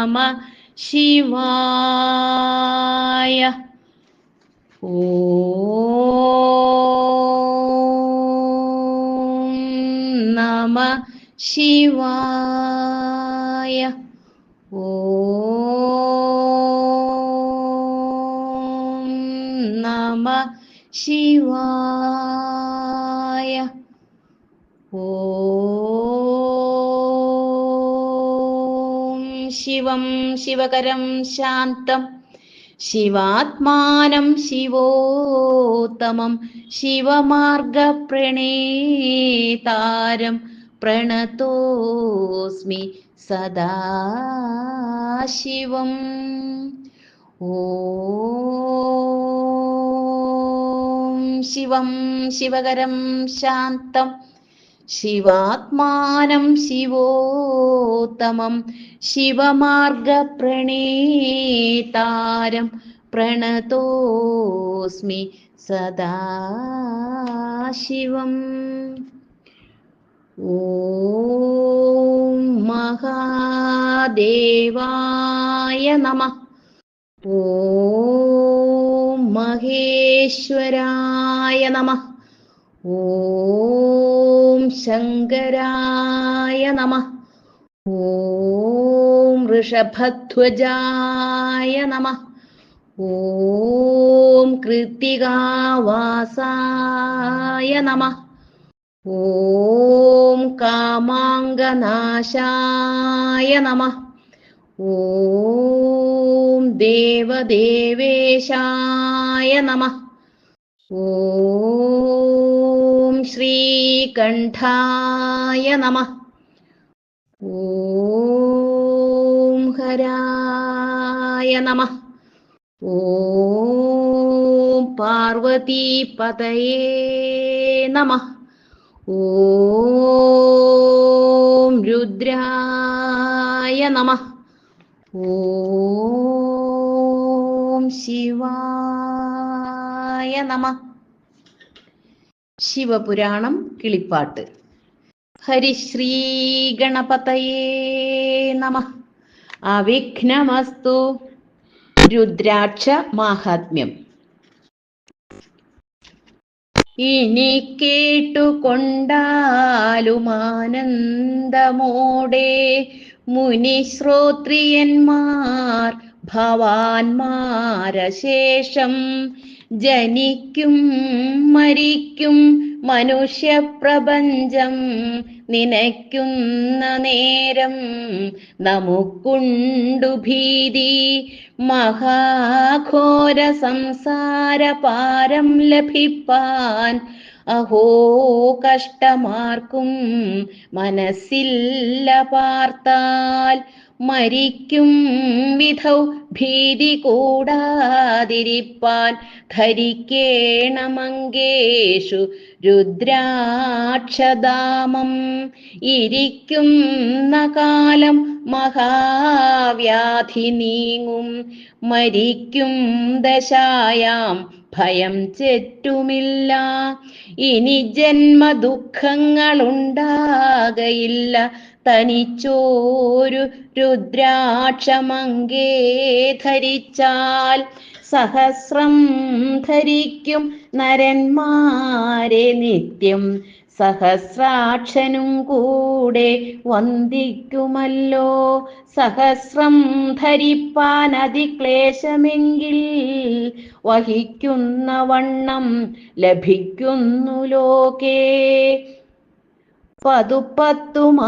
നമ ശിവായ ഓം നമ ശിവായ ശിവം ശിവകരം ശാന്തം. ശിവാത്മാനം ശിവോത്തമം. ശിവമാർഗപ്രണേതാരം പ്രണതോസ്മി സദാശിവം. ശിവം ശിവകരം ശാന്തം. ശിവാത്മാനം ശിവോത്തമം ശിവമാർഗപ്രണേതാരം പ്രണതോസ്മി സദാശിവം. ഓം മഹാദേവായ നമ. ഓം മഹേശ്വരായ നമ. ഓം ശങ്കരായ നമ. ഓം ഋഷഭധ്വജായ നമ. ഓം കൃത്തികാവാസായ നമ. ഓം കാമാംഗനാശായ നമ. ഓം ദേവദേവേശായ നമ. ഓം ശ്രീകണ്ഠായ നമ ഓം ഹരായ നമ ഓം പാർവതീപതയേ നമ ഓം രുദ്രായ നമ ഓം ശിവായ നമ ശിവപുരാണം കിളിപ്പാട്ട്. ഹരിശ്രീ ഗണപതയേ നമ. അവിഘ്നമസ്തു. രുദ്രാക്ഷ മാഹാത്മ്യം. ഇനി കേട്ടുകൊണ്ടാലുമാനന്ദമോടെ മുനിശ്രോത്രിയന്മാർ ഭവാന്മാരശേഷം ജനിക്കും മരിക്കും മനുഷ്യപ്രപഞ്ചം നിനയ്ക്കുന്ന നേരം നമുക്കുണ്ടു ഭീതി. മഹാഘോര സംസാര പാരം ലഭിപ്പാൻ അഹോ കഷ്ടമാർക്കും മനസ്സില്ല പാർത്താൽ മരിക്കും വിധൗ ഭീതി കൂടാതിരിപ്പാൻ ധരിക്കേണമങ്കേഷു രുദ്രാക്ഷദാമം. ഇരിക്കുന്ന കാലം മഹാവ്യാധി നീങ്ങും. മരിക്കും ദശായാം ഭയം ചെറ്റുമില്ല. ഇനി ജന്മ ജന്മദുഃഖങ്ങളുണ്ടാകയില്ല. തനിച്ചോരു രുദ്രാക്ഷമങ്കേ ധരിച്ചാൽ സഹസ്രം ധരിക്കും നരന്മാരെ നിത്യം. സഹസ്രാക്ഷനും കൂടെ വന്ദിക്കുമല്ലോ. സഹസ്രം ധരിപ്പാൻ അതിക്ലേശമെങ്കിൽ വഹിക്കുന്ന വണ്ണം ലഭിക്കുന്നു ലോകേ. പതുപ്പത്തുമാറാറുമാം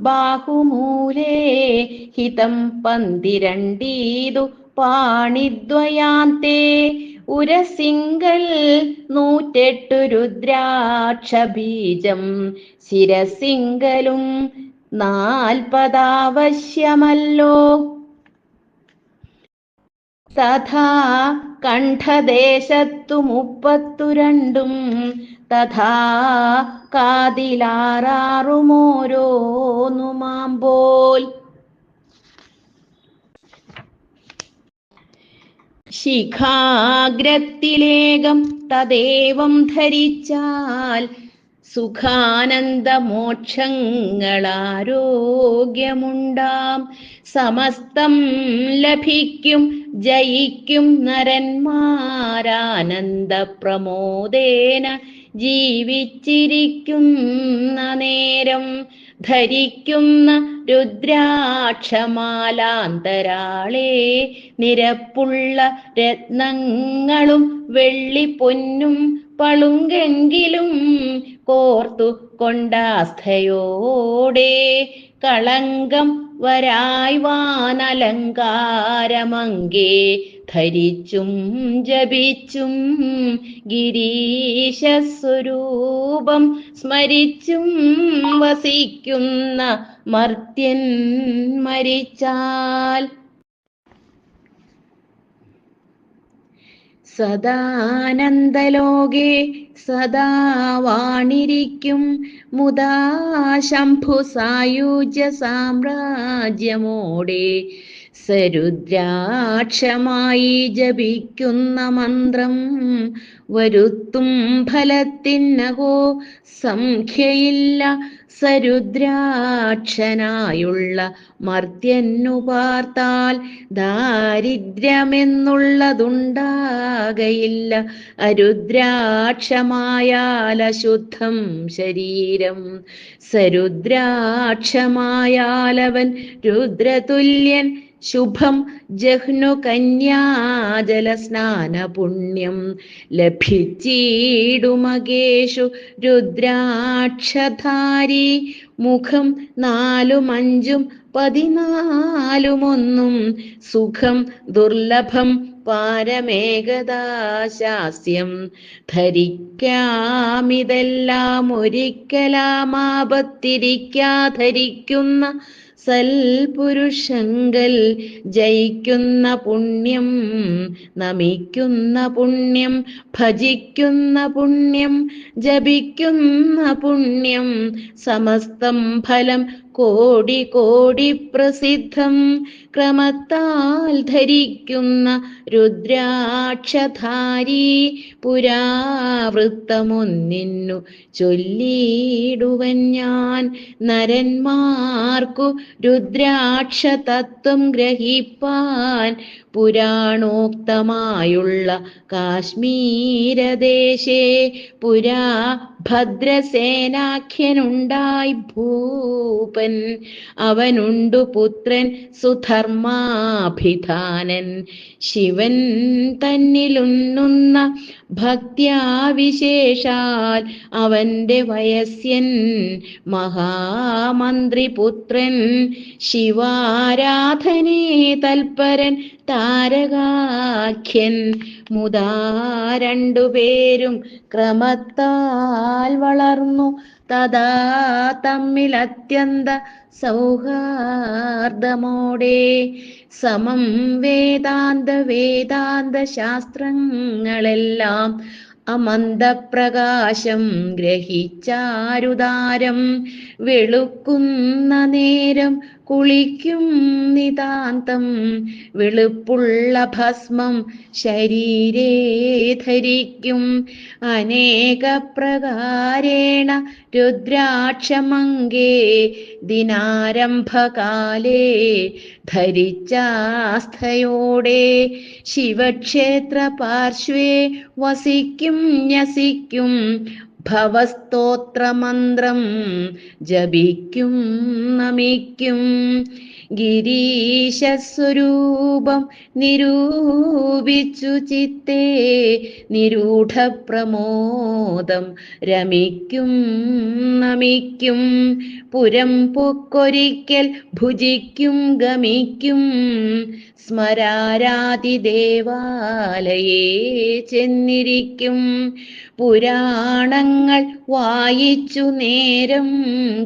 ബാഹുമൂലേ ഹിതം പന്തിരണ്ടീതു പാണിദ്വയാന്തേ. ഉരസിംഗൽ നൂറ്റെട്ടു രുദ്രാക്ഷബീജം ശിരസിങ്കലും നാൽപ്പതാവശ്യമല്ലോ തഥാ കണ്ഠദേശത്തു മുപ്പത്തു രണ്ടും തഥാ കാതിലാറാറുമോരോന്നുമാമ്പോൾ ശിഖാഗ്രത്തിലേകം തദേവം ധരിച്ചാൽ സുഖാനന്ദമോക്ഷങ്ങളാരോഗ്യമുണ്ടാം. സമസ്തം ലഭിക്കും ജയിക്കും നരന്മാരാനന്ദ പ്രമോദേന ജീവിച്ചിരിക്കുന്ന നേരം ധരിക്കുന്ന രുദ്രാക്ഷമാലാന്തരാളെ നിരപ്പുള്ള രത്നങ്ങളും വെള്ളിപ്പൊന്നും പളുങ്കെങ്കിലും കോർത്തു കൊണ്ടാസ്ഥയോടെ കളങ്കം വരായ് വാനലങ്കാരമങ്കേ ധരിച്ചും ജപിച്ചും ഗിരീശസ്വരൂപം സ്മരിച്ചും വസിക്കുന്ന മർത്യൻ മരിച്ചാൽ. സദാനന്ദലോകേ സദാ വാണിരിക്കും മുദാ ശംഭു സായുജ്യ സാമ്രാജ്യമോടെ സരുദ്രാക്ഷമായി ജപിക്കുന്ന മന്ത്രം വരുത്തും ഫലത്തിനകോ സംഖ്യയില്ല. സരുദ്രാക്ഷനായുള്ള മർത്യന്നു പാർത്താൽ ദാരിദ്ര്യമെന്നുള്ളതുണ്ടാകയില്ല. അരുദ്രാക്ഷമായാൽ അശുദ്ധം ശരീരം. സരുദ്രാക്ഷമായാലവൻ രുദ്രതുല്യൻ ശുഭം ജഹ്നു കന്യാജല സ്നാന പുണ്യം ലഭിച്ചീടുമകേഷു രുദ്രാക്ഷധാരി. മുഖം നാലും അഞ്ചും പതിനാലുമൊന്നും സുഖം ദുർലഭം പാരമേകദാശാസ്യം. ധരിക്കാമിതെല്ലാം ഒരിക്കലാമാപത്തിരിക്കാധരിക്കുന്ന സൽപുരുഷങ്കൽ ജയിക്കുന്ന പുണ്യം നമിക്കുന്ന പുണ്യം ഭജിക്കുന്ന പുണ്യം ജപിക്കുന്ന പുണ്യം സമസ്തം ഫലം കോടി കോടി പ്രസിദ്ധം ക്രമത്താൽ ധരിക്കുന്ന രുദ്രാക്ഷധാരി പുരാവൃത്തമൊന്നിന്നു ചൊല്ലിയിടുവൻ ഞാൻ. നരന്മാർക്കു രുദ്രാക്ഷ തത്വം ഗ്രഹിപ്പാൻ പുരാണോക്തമായുള്ള കാശ്മീരദേശേ പുരാ ഭദ്രസേനാഖ്യനുണ്ടായി ഭൂപൻ. അവനുണ്ടു പുത്രൻ സുധർമാഭിധാനൻ ശിവൻ തന്നിലുണ്ണുന്ന ഭക്തിയാവിശേഷാൽ അവന്റെ വയസ്യൻ മഹാമന്ത്രിപുത്രൻ ശിവാരാധനേ തൽപരൻ താരകാഖ്യൻ. മുതാ രണ്ടുപേരും ക്രമത്താൽ വളർന്നു തഥാ തമ്മിൽ അത്യന്ത സൗഹാർദ്ദമോടെ സമം വേദാന്ത വേദാന്ത ശാസ്ത്രങ്ങളെല്ലാം അമന്തപ്രകാശം ഗ്രഹിച്ചാരുദാരം. വെളുക്കുന്ന നേരം കുളിക്കും നിതാന്തം വെളുപ്പുള്ള ഭസ്മം ശരീരേ ധരിക്കും. അനേക പ്രകാരേണ രുദ്രാക്ഷമങ്കേ ദിനാരംഭകാലേ ധരിച്ചാസ്ഥയോടെ ശിവക്ഷേത്ര പാർശ്വേ വസിക്കും ന്യസിക്കും ഭവസ്തോത്രമന്ത്രം ജപിക്കും നമിക്കും. ഗിരീശസ്വരൂപം നിരൂപിച്ചു ചിത്തേ നിരൂഢപ്രമോദം രമിക്കും നമിക്കും. പുരം പൊക്കൊരിക്കൽ ഭുജിക്കും ഗമിക്കും. സ്മരാരാതി ദേവാലയേ ചെന്നിരിക്കും. പുരാണങ്ങൾ വായിച്ചു നേരം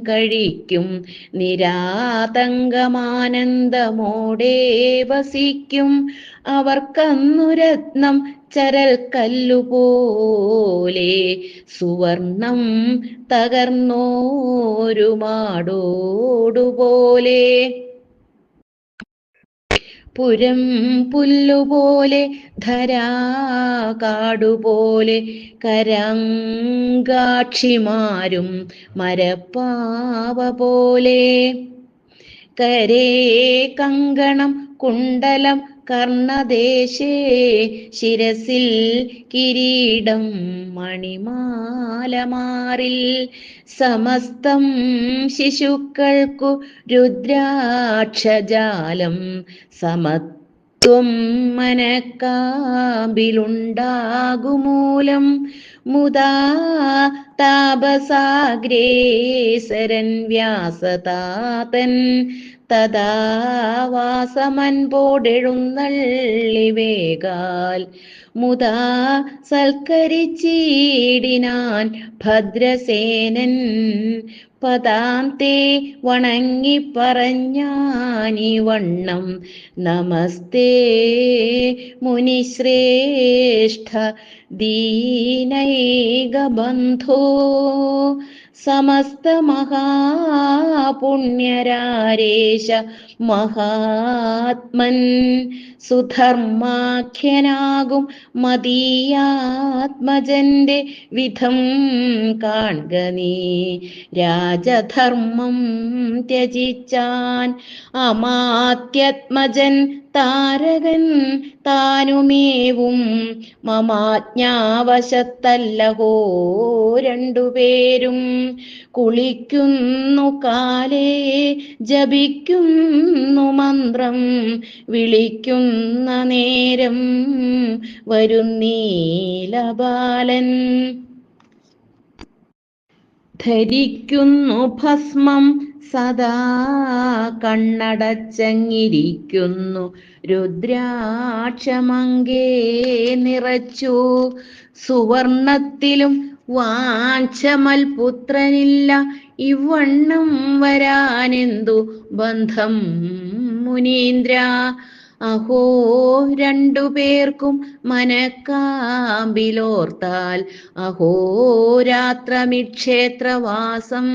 കഴിക്കും. നിരാതങ്കമാനന്ദമോടെ വസിക്കും. അവർക്കന്നു രത്നം ചരൽ കല്ലുപോലെ സുവർണം തകർന്നോരു മാടോടുപോലെ പുരം പുല്ലുപോലെ ധരാ കാടുപോലെ കരങ്കാക്ഷിമാരും മരപ്പാവ പോലെ കരേ കങ്കണം കുണ്ടലം കർണദേശേ ശിരസിൽ കിരീടം മണിമാലമാറിൽ. സമസ്തം ശിശുക്കൾക്കു രുദ്രാക്ഷജാലം സമത്വം മനക്കാമ്പിലുണ്ടാകുമൂലം. മുദാ താപസാഗ്രേസരൻ വ്യാസതാതൻ തഥാ വാസമൻപോടെഴുന്നള്ളി വേഗാൽ. മുതാ സൽക്കരിച്ചീടിനാൻ ഭദ്രസേനൻ പദാന്തേ വണങ്ങി പറഞ്ഞാനി വണ്ണം. നമസ്തേ മുനിശ്രേഷ്ഠ ദീനൈകബന്ധോ. സമസ്ത മഹാപുണ്യരാരേശ മഹാത്മൻ. സുധർമാഖ്യനാകും മതീയാത്മജന്റെ വിധം. കാണുക നീ രാജധർമ്മം ത്യജിച്ചാൻ. അമാത്യത്മജൻ താരകൻ താനുമേവും മമാജ്ഞാവശത്തല്ലഹോ രണ്ടുപേരും കുളിക്കുന്നു കാലേ ജപിക്കുന്നു മന്ത്രം വിളിക്കുന്ന നേരം വരുന്നീലബാലൻ ധരിക്കുന്നു ഭസ്മം സദാ കണ്ണടച്ചങ്ങിരിക്കുന്നു. രുദ്രാക്ഷമങ്കേ നിറച്ചു. സുവർണത്തിലും വാഞ്ചമൽ പുത്രനില്ല ഇവണ്ണം വരാനെന്തു ബന്ധം മുനീന്ദ്ര? അഹോ രണ്ടു പേർക്കും മനക്കാമ്പിലോർത്താൽ. അഹോരാത്രമിക്ഷേത്രവാസം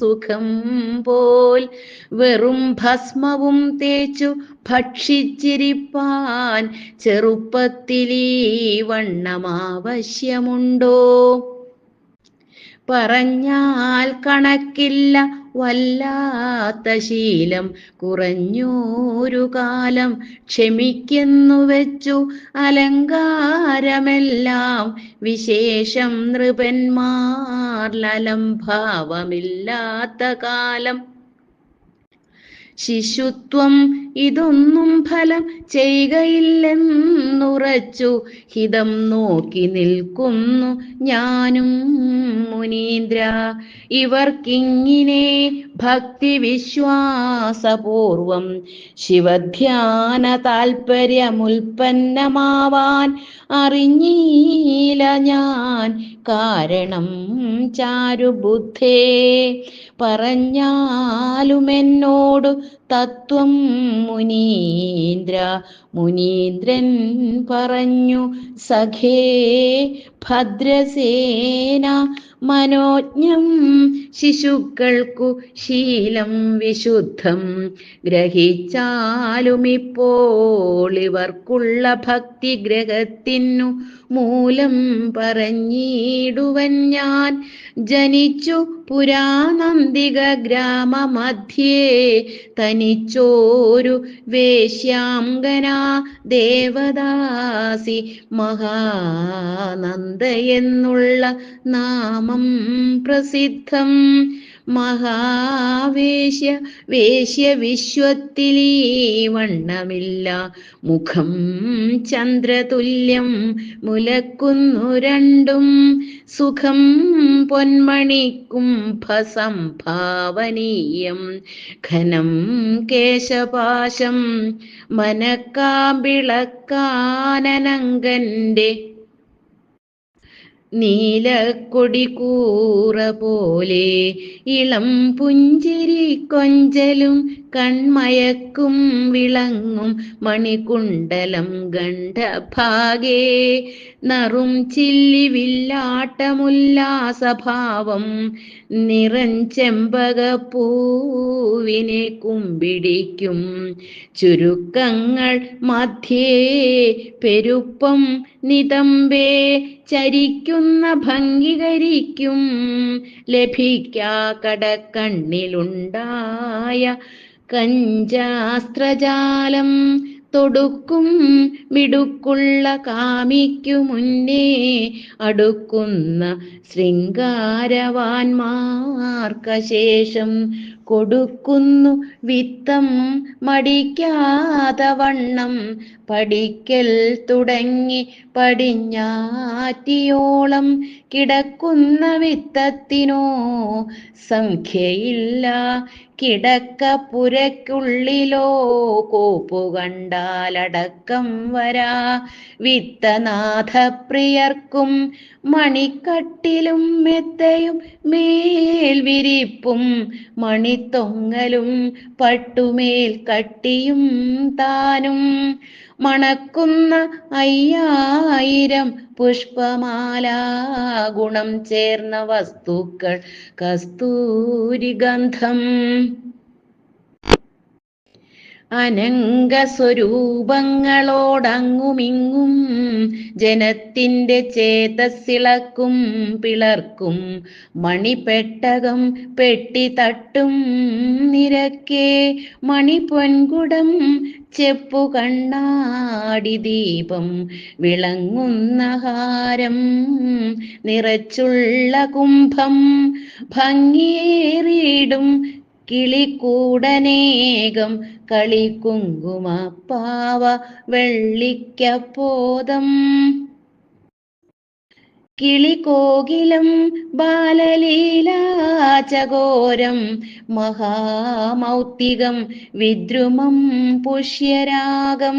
സുഖം പോൽ. വെറും ഭസ്മവും തേച്ചു ഭക്ഷിച്ചിരിപ്പാൻ ചെറുപ്പത്തിലീ വണ്ണമാവശ്യമുണ്ടോ? പറഞ്ഞാൽ കണക്കില്ല വല്ലാത്ത ശീലം കുറഞ്ഞൂരു കാലം ക്ഷമിക്കുന്നു വെച്ചു അലങ്കാരമെല്ലാം. വിശേഷം നൃപന്മാർ ലലംഭാവമില്ലാത്ത കാലം. ശിശുത്വം ഇതൊന്നും ഫലം ചെയ്യുകയില്ലെന്നുറച്ചു. ഹിതം നോക്കി നിൽക്കുന്നു ഞാനും മുനീന്ദ്ര. ഇവർക്കിങ്ങിനെ ഭക്തി വിശ്വാസപൂർവം ശിവധ്യാന താൽപര്യമുൽപ്പന്നമാവാൻ അറിഞ്ഞീല ഞാൻ. കാരണം ചാരുബുദ്ധേ പറഞ്ഞാലുമെന്നോടു തത്വം മുനീന്ദ്ര. മുനീന്ദ്രൻ പറഞ്ഞു സഖേ ഭദ്രസേന മനോജ്ഞം ശിശുക്കൾക്കു ശീലം വിശുദ്ധം ഗ്രഹിച്ചാലുമിപ്പോൾ ഇവർക്കുള്ള ഭക്തി ഗ്രഹത്തിനു മൂലം പറഞ്ഞിടുവൻ ഞാൻ. ജനിച്ചു പുരാനന്ദിക ഗ്രാമമധ്യേ തനിച്ചോരു വേശ്യാംഗന ദേവദാസി. മഹാനന്ദ എന്നുള്ള നാമം പ്രസിദ്ധം. മഹാവേശ്യ വേശ്യ വിശ്വത്തിലീ വണ്ണമില്ല. മുഖം ചന്ദ്രതുല്യം മുലക്കുന്നു രണ്ടും. സുഖം പൊന്മണിക്കും ഭസംഭാവനീയം. ഘനം കേശപാശം മനക്കാമ്പിളക്കാനനങ്കന്റെ നീലക്കൊടി കൂറ പോലെ ഇളം പുഞ്ചിരി കൊഞ്ചലും കൺമയക്കും വിളങ്ങും മണികുണ്ടലം ഗണ്ഡഭാഗേ നറും ചില്ലിവില്ലാട്ടമുല്ലാസഭാവം നിറഞ്ചെമ്പകപ്പൂവിനെ കുമ്പിടിക്കും. ചുരുക്കങ്ങൾ മധ്യേ പെരുപ്പം നിതമ്പേ ചരിക്കുന്ന ഭംഗികരിക്കും ലഭിക്കാ കടക്കണ്ണിലുണ്ടായ കഞ്ചാസ്ത്രജാലം തൊടുക്കും മിടുക്കുള്ള കാമിക്കു മുന്നേ അടുക്കുന്ന ശൃംഗാരവാന്മാർക്കശേഷം കൊടുക്കുന്നു വിത്തം മടിക്കാത്ത വണ്ണം പഠിക്കൽ തുടങ്ങി പടിഞ്ഞാറ്റിയോളം കിടക്കുന്ന വിത്തത്തിനോ സംഖ്യയില്ല. കിടക്കപ്പുരയ്ക്കുള്ളിലോ കോപ്പു കണ്ടാലടക്കം വരാ. വിത്തനാഥപ്രിയർക്കും മണിക്കട്ടിലും മെത്തയും മേൽവിരിപ്പും മണിത്തൊങ്ങലും പട്ടുമേൽ കട്ടിയും താനും. മണക്കുന്ന അയ്യായിരം പുഷ്പമാല ഗുണം ചേർന്ന വസ്തുക്കൾ കസ്തൂരിഗന്ധം അനംഗസ്വരൂപങ്ങളോടങ്ങുമിങ്ങും ജനത്തിന്റെ ചേതസ്സിളക്കും പിളർക്കും മണിപ്പെട്ടകം പെട്ടി തട്ടും നിരക്കെ മണിപൊൻകുടം ചെപ്പു കണ്ണാടി ദീപം വിളങ്ങുന്ന ഹാരം നിറച്ചുള്ള കുംഭം ഭംഗിയേറിയിടും കിളിക്കൂടനേകം കളിക്കുങ്കുമപ്പാവ വെള്ളിക്കപ്പോതം. കിളികോകിലം ബാലലീലാചകോരം മഹാമൗത്തികം വിദ്രുമം പുഷ്യരാഗം.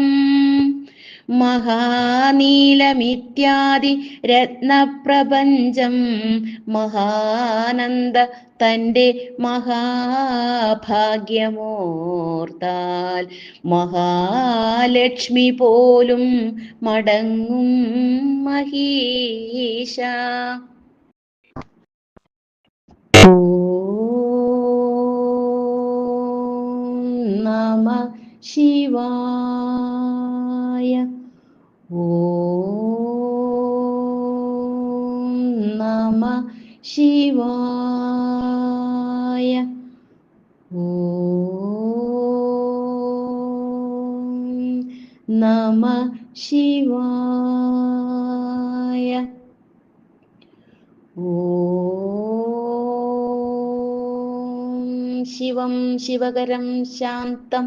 മഹാനീലമിത്യാദി രത്നപ്രപഞ്ചം മഹാനന്ദ തന്റെ മഹാഭാഗ്യമോർത്താൽ മഹാലക്ഷ്മി പോലും മടങ്ങും മഹീഷ നമ ശിവായ. ഓം നമ ശിവായ. ഓം നമ ശിവായ. ഓം ശിവം ശിവകരം ശാന്തം.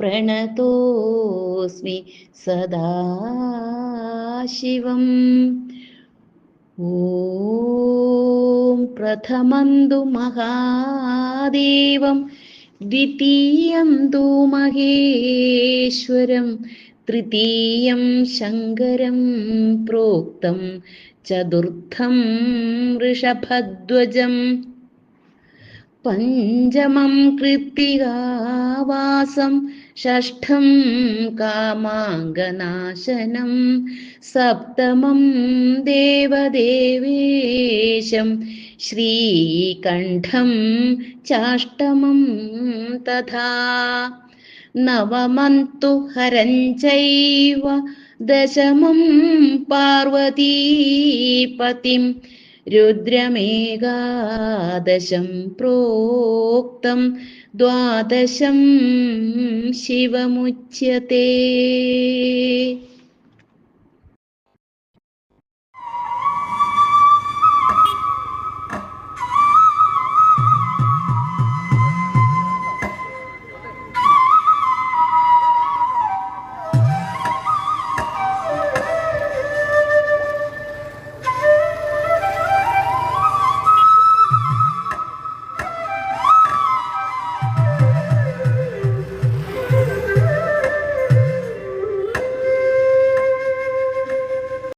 പ്രണതോസ്മി സദാശിവം ഓം പ്രഥമന്തു മഹാദേവം ദ്വിതീയം തു മഹേശ്വരം തൃതീയം ശങ്കരം പ്രോക്തം ചതുർത്ഥം ഋഷഭധ്വജം. പഞ്ചമം കൃത്തികാവാസം ഷഷ്ഠം കാമാംഗനാശനം സപ്തമം ദേവദേവേശം ശ്രീകണ്ഠം ചാഷ്ടമം തഥാ നവമന്തു ഹരഞ്ചൈവ ദശമം പാർവതീപതിം രുദ്രമേകാദശം പ്രോക്തം ദ്വാദശം ശിവമുച്യത്തെ